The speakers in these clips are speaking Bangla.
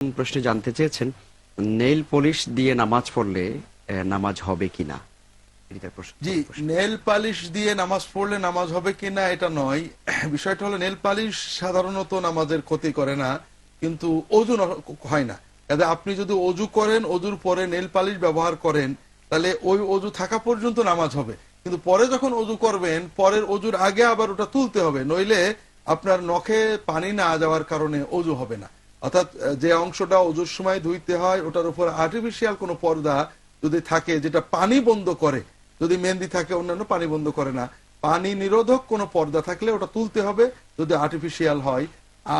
প্রশ্নে জানতে চেয়েছেন নেইল পলিশ দিয়ে নামাজ পড়লে নামাজ হবে কিনা জি নেল পালিশ দিয়ে নামাজ পড়লে নামাজ হবে কিনা এটা নয়। বিষয়টা হলো নেল পালিশ সাধারণত নামাজের ক্ষতি করে না কিন্তু অজু হয় না। আপনি যদি অজু করেন অজুর পরে নেল পালিশ ব্যবহার করেন তাহলে ওই অজু থাকা পর্যন্ত নামাজ হবে। কিন্তু পরে যখন অজু করবেন পরের অজুর আগে আবার ওটা তুলতে হবে নইলে আপনার নখে পানি না যাওয়ার কারণে অজু হবে না। অর্থাৎ যে অংশটা অজুর সময় ধুইতে হয়, ওটার উপর আর্টিফিশিয়াল কোনো পর্দা যদি থাকে, যেটা পানি বন্ধ করে, যদি মেহেন্দি থাকে, অন্যান্য পানি বন্ধ করে না, পানি নিরোধক কোনো পর্দা থাকলে ওটা তুলতে হবে যদি আর্টিফিশিয়াল হয়।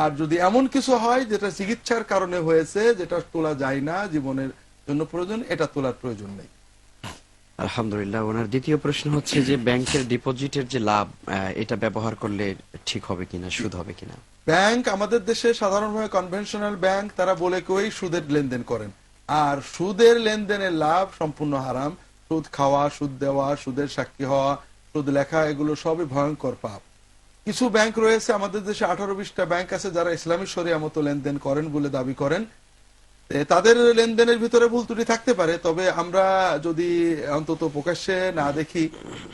আর যদি এমন কিছু হয়, যেটা চিকিৎসার কারণে হয়েছে, যেটা তোলা যায় না, জীবনের জন্য প্রয়োজন, এটা তোলার প্রয়োজন নেই। আলহামদুলিল্লাহ, ওনার দ্বিতীয় প্রশ্ন হচ্ছে যে, ব্যাংকের ডিপোজিটের যে লাভ এটা ব্যবহার করলে ঠিক হবে কিনা, সুদ হবে কিনা? ব্যাংক আমাদের দেশে সাধারণভাবে কনভেনশনাল ব্যাংক, তারা বলে কেউই সুদের লেনদেন করেন। আর সুদের লেনদেনের লাভ সম্পূর্ণ হারাম। সুদ খাওয়া, সুদ দেওয়া, সুদের সাক্ষী হওয়া, সুদ লেখা, এগুলো সবই ভয়ঙ্কর পাপ। কিছু ব্যাংক রয়েছে, আমাদের দেশে আঠারো বিশটা ব্যাংক আছে, যারা ইসলামী শরিয়া মতো লেনদেন করেন বলে দাবি করেন। তাদের লেনদেনের ভিতরে ভুল ত্রুটি থাকতে পারে, তবে আমরা যদি অন্তত প্রকাশ্যে না দেখি,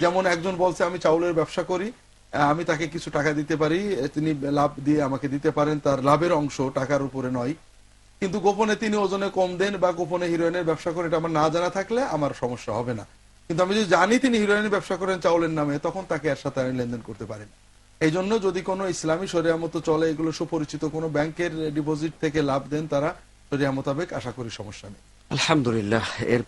যেমন একজন বলছে, আমি চাউলের ব্যবসা করি। আমি তাকে কিছু টাকা দিতে পারি তিনি লাভ দিয়ে আমাকে দিতে পারেন, তার লাভের অংশ টাকার উপরে নয়। কিন্তু গোপনে তিনি ওজনে কম দেন বা গোপনে হিরোইনের ব্যবসা করেন, এটা আমার না জানা থাকলে আমার সমস্যা হবে না। কিন্তু আমি যদি জানি তিনি হিরোইনের ব্যবসা করেন চাউলের নামে, তখন তাকে এর সাথে আমি লেনদেন করতে পারি না। এই জন্য যদি কোনো ইসলামী শরিয়া মতো চলে, এগুলো সুপরিচিত কোনো ব্যাংকের ডিপোজিট থেকে লাভ দেন তারা, শরিয়া মোতাবেক আশা করি সমস্যা নেই। আলহামদুলিল্লাহ এর